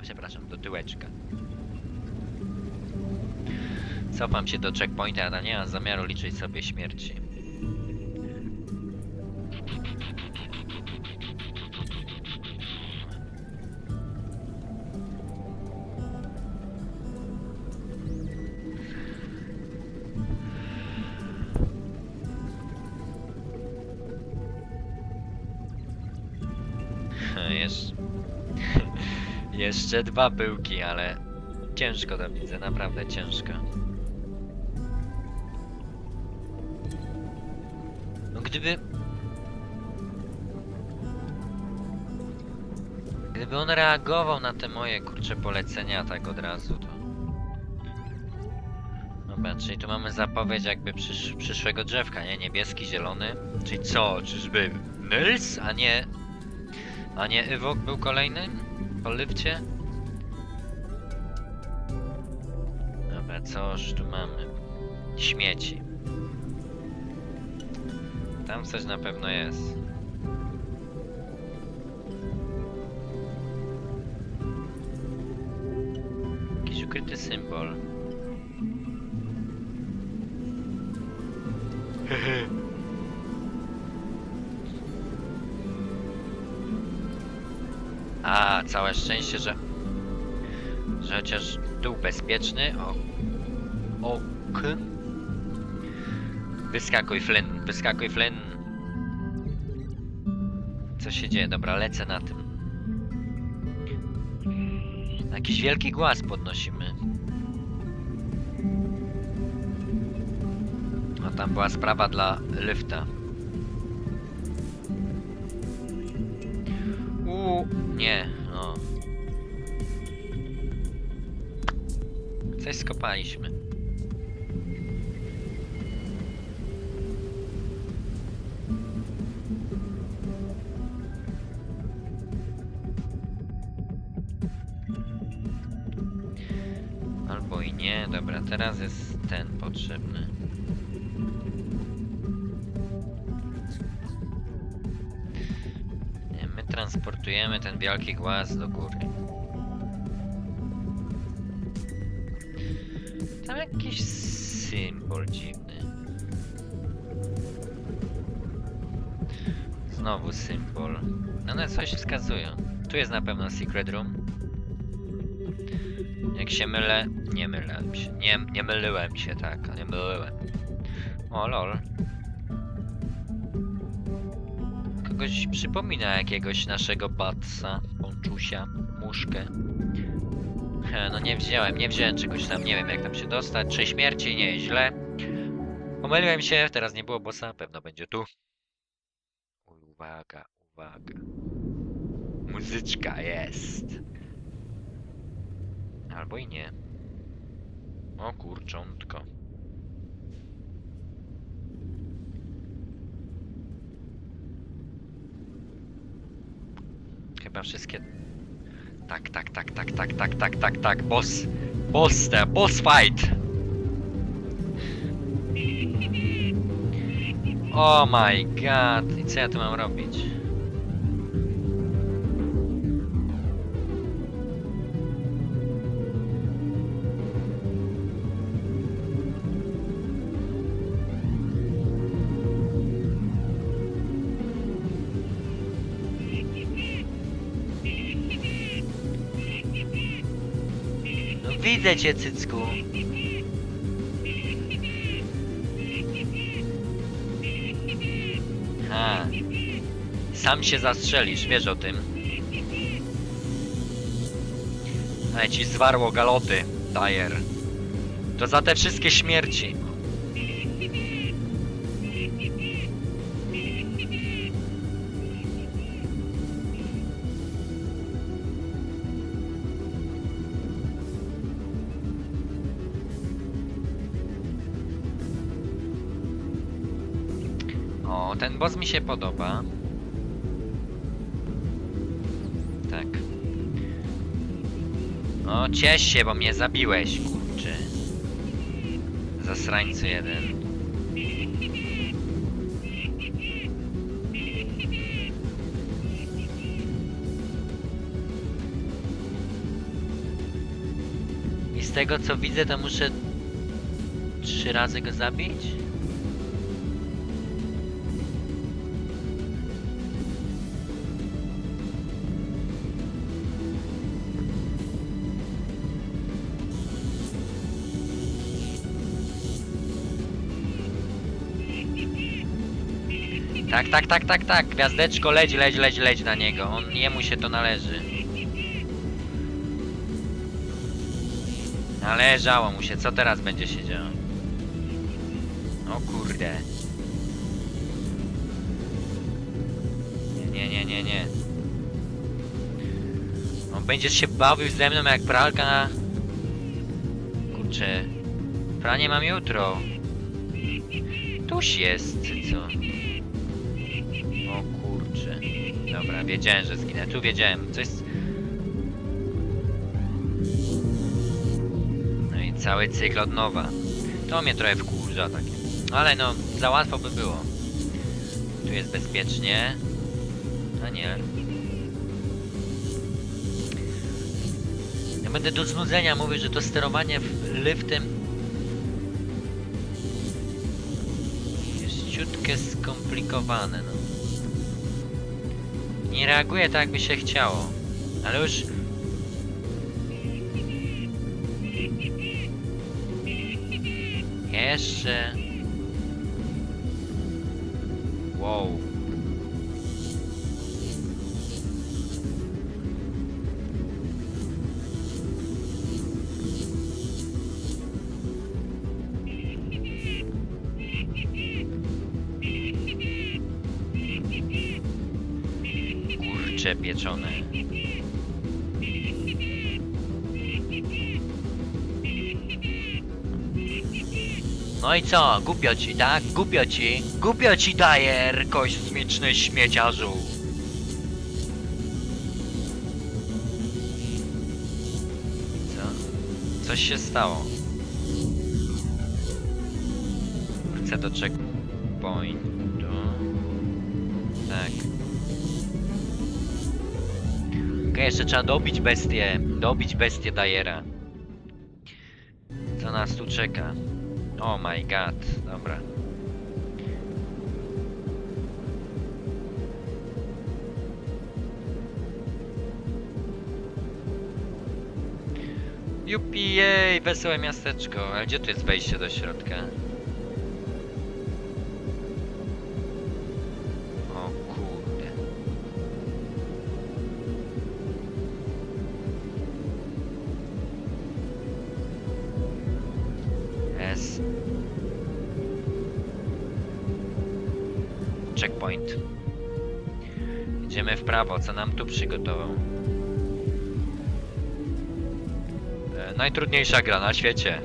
przepraszam, do tyłeczka. Cofam się do checkpointa, ale nie mam zamiaru liczyć sobie śmierci. Jeszcze dwa pyłki, ale ciężko to widzę, naprawdę ciężko. No gdyby... Gdyby on reagował na te moje kurcze polecenia tak od razu, to... Dobra, czyli tu mamy zapowiedź jakby przysz przyszłego drzewka, nie? Niebieski, zielony. Czyli co? Czyżby Nils, a nie... A nie Ewok był kolejny? Po lifcie? Dobra, coż tu mamy? Śmieci. Tam coś na pewno jest. Jakiś ukryty symbol. całe szczęście, że... Że chociaż dół bezpieczny. O... Ok. Wyskakuj, Flynn, wyskakuj, Flynn. Co się dzieje? Dobra, lecę na tym. Jakiś wielki głaz podnosimy. No tam była sprawa dla lifta. Uuu, nie, o. Coś skopaliśmy. Albo i nie, dobra, teraz jest ten potrzebny. Transportujemy ten wielki głaz do góry. Tam jakiś symbol dziwny. Znowu symbol. No one coś wskazują. Tu jest na pewno secret room. Jak się mylę, nie mylę się. Nie, nie myliłem się, tak, nie myliłem. O lol. Kogoś przypomina jakiegoś naszego batsa, ponczusia, muszkę. No nie wziąłem, nie wziąłem czegoś tam, nie wiem jak tam się dostać. Trzy śmierci, nie, źle. Pomyliłem się, teraz nie było bossa, pewno będzie tu. Uwaga, uwaga. Muzyczka jest. Albo i nie. O kurczątko. Chyba wszystkie. Tak, tak, tak, tak, tak, tak, tak, tak, tak. Boss. Boss, the boss fight. Oh my god. I co ja tu mam robić? Widzę cię, cycku. Ha. Sam się zastrzelisz, wiesz o tym. Ale ci zwarło galoty, Dyer. To za te wszystkie śmierci. Ten boss mi się podoba. Tak. O, ciesz się, bo mnie zabiłeś, kurczy. Zasrańcu jeden. tego co widzę, to muszę trzy razy go zabić? Tak, tak, tak, tak, tak. Gwiazdeczko, leć, leć, leć, leć na niego. On, jemu się to należy. Należało mu się. Co teraz będzie się działo? O kurde. Nie, nie, nie, nie. On będziesz się bawił ze mną jak pralka. Kurczę. Pranie mam jutro. Tuż jest, co? Dobra, wiedziałem, że zginę. Tu wiedziałem. Coś... No i cały cykl od nowa. To mnie trochę wkurza takie. Ale no, za łatwo by było. Tu jest bezpiecznie. A nie. Ja będę do znudzenia mówił, że to sterowanie liftem jest ciutkę skomplikowane, no. Nie reaguje tak, jakby się chciało. Ale już... Jeszcze... Wow. Kurcze pieczone. No i co? Głupio ci, tak? Głupio ci. Głupio ci daje, kosmiczny śmieciarzu. Co? Coś się stało. Chcę do checkpointu. Okej, jeszcze trzeba dobić bestię. Dobić bestię Dajera. Co nas tu czeka? Oh my god, dobra. Jupi, jej, wesołe miasteczko. Ale gdzie tu jest wejście do środka? Checkpoint. Idziemy w prawo, co nam tu przygotował? E, najtrudniejsza gra na świecie.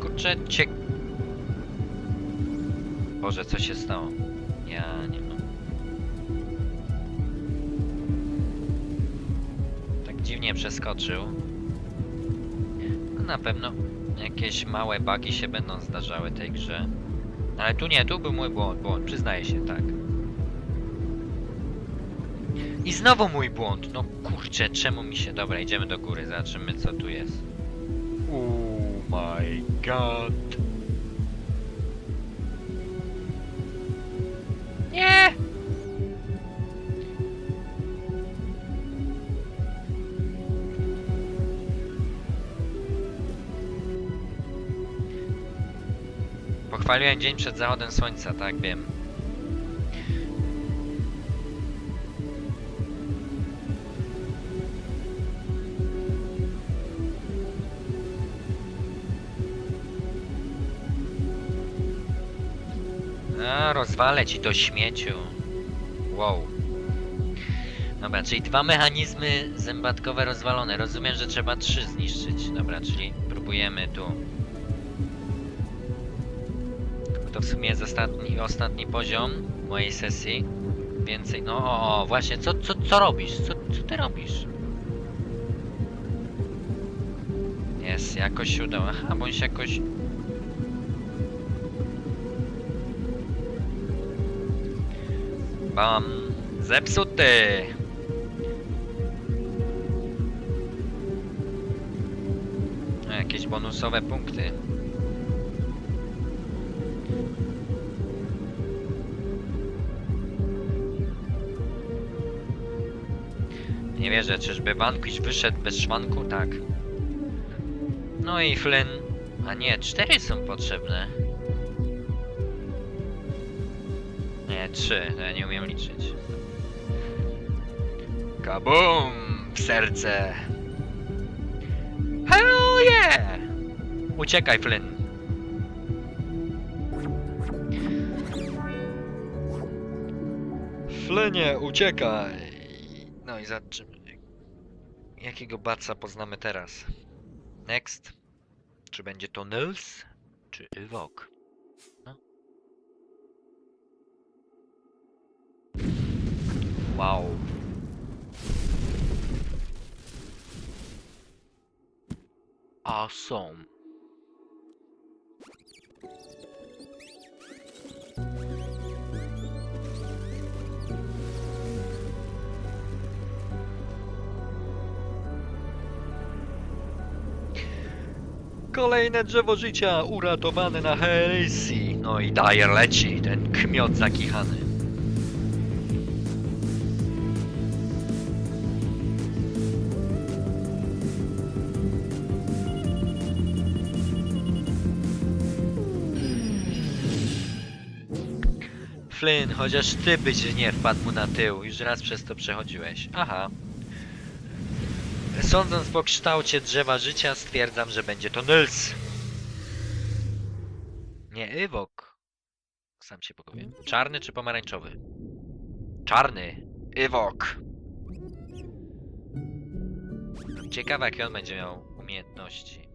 Kurczę, cie... Boże, co się stało? Ja nie mam. Tak dziwnie przeskoczył. No na pewno jakieś małe bugi się będą zdarzały tej grze. Ale tu nie, tu był mój błąd, błąd, przyznaję się, tak. I znowu mój błąd, no kurczę, czemu mi się... Dobra, idziemy do góry, zobaczymy co tu jest. Oh my god. Pochwaliłem dzień przed zachodem słońca, tak wiem. A, rozwalę ci to śmieciu. Wow. Dobra, czyli dwa mechanizmy zębatkowe rozwalone. Rozumiem, że trzeba trzy zniszczyć. Dobra, czyli próbujemy tu. To w sumie jest ostatni, ostatni poziom mojej sesji. Więcej. No o, o właśnie, co, co, co robisz? Co, co ty robisz? Jest, jakoś udało. Aha, bądź jakoś. bam. Zepsuty. No, Jakieś bonusowe punkty. Nie wierzę, czyżby Vanquish wyszedł bez szwanku? Tak. No i Flynn. A nie, cztery są potrzebne. Nie, trzy. to Ja nie umiem liczyć. Kabum! W serce! Hell yeah! Uciekaj, Flynn. Flynie, uciekaj! No i zobaczymy. Jakiego baca poznamy teraz? Next. Czy będzie to Nils? Czy Ewok? No. Wow. Awesome. Kolejne drzewo życia uratowane na Heresy. No i Dyer leci, ten kmiot zakichany. Flynn, chociaż ty byś nie wpadł mu na tył. Już raz przez to przechodziłeś. Aha. Sądząc po kształcie drzewa życia, stwierdzam, że będzie to Nils. Nie, Ewok. Sam się powiem. Czarny czy pomarańczowy? Czarny. Ewok. Ciekawe, jakie on będzie miał umiejętności.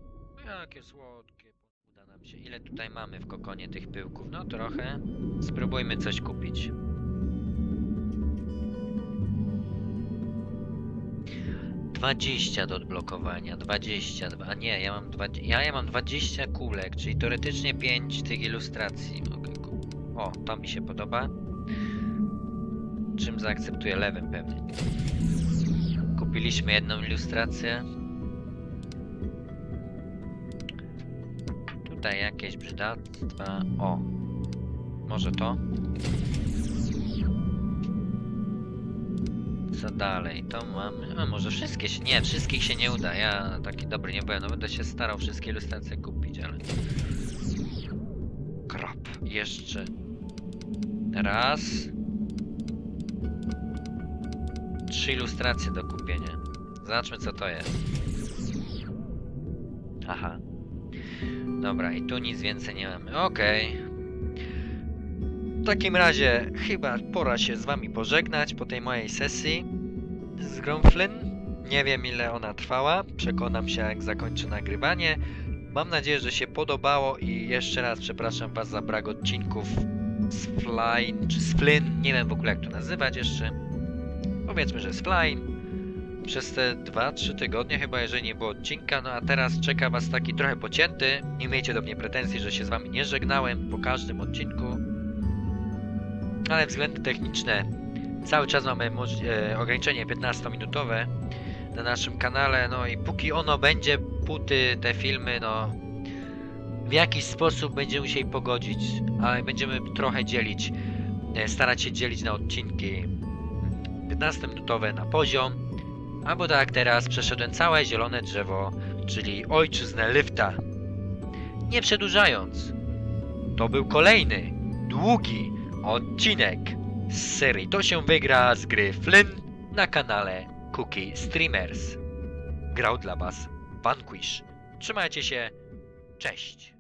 Jakie słodkie. Uda nam się. Ile tutaj mamy w kokonie tych pyłków? No trochę. Spróbujmy coś kupić. Dwadzieścia do odblokowania, 20, a nie, ja mam, 20, ja, ja mam 20 kulek, czyli teoretycznie 5 tych ilustracji. Mogę ku- O, to mi się podoba. Czym zaakceptuję lewym pewnie. Kupiliśmy jedną ilustrację. Tutaj jakieś brzydactwa. O, może to? Co dalej? To mamy. A może wszystkie się. Nie, wszystkich się nie uda. Ja taki dobry nie byłem. No będę się starał wszystkie ilustracje kupić, ale. Krap. Jeszcze. Raz. Trzy ilustracje do kupienia. Zobaczmy co to jest. Aha. Dobra, i tu nic więcej nie mamy. Okej. W takim razie chyba pora się z wami pożegnać po tej mojej sesji z grą Flynn. Nie wiem ile ona trwała, przekonam się jak zakończę nagrywanie. Mam nadzieję, że się podobało i jeszcze raz przepraszam was za brak odcinków z Flyn czy z Flynn, nie wiem w ogóle jak to nazywać jeszcze. Powiedzmy, że z Flyn. Przez te 2-3 tygodnie chyba, jeżeli nie było odcinka, no a teraz czeka was taki trochę pocięty. Nie miejcie do mnie pretensji, że się z wami nie żegnałem po każdym odcinku ale względy techniczne. Cały czas mamy e, ograniczenie 15-minutowe na naszym kanale, no i póki ono będzie, póty te filmy, no w jakiś sposób będziemy musieli pogodzić, ale będziemy trochę dzielić, e, starać się dzielić na odcinki 15-minutowe na poziom, albo tak teraz przeszedłem całe zielone drzewo, czyli ojczyznę Lyfta. Nie przedłużając, to był kolejny, długi, odcinek z serii To się wygra z gry Flynn na kanale Cookie Streamers. Grał dla Was Vanquish. Trzymajcie się, cześć!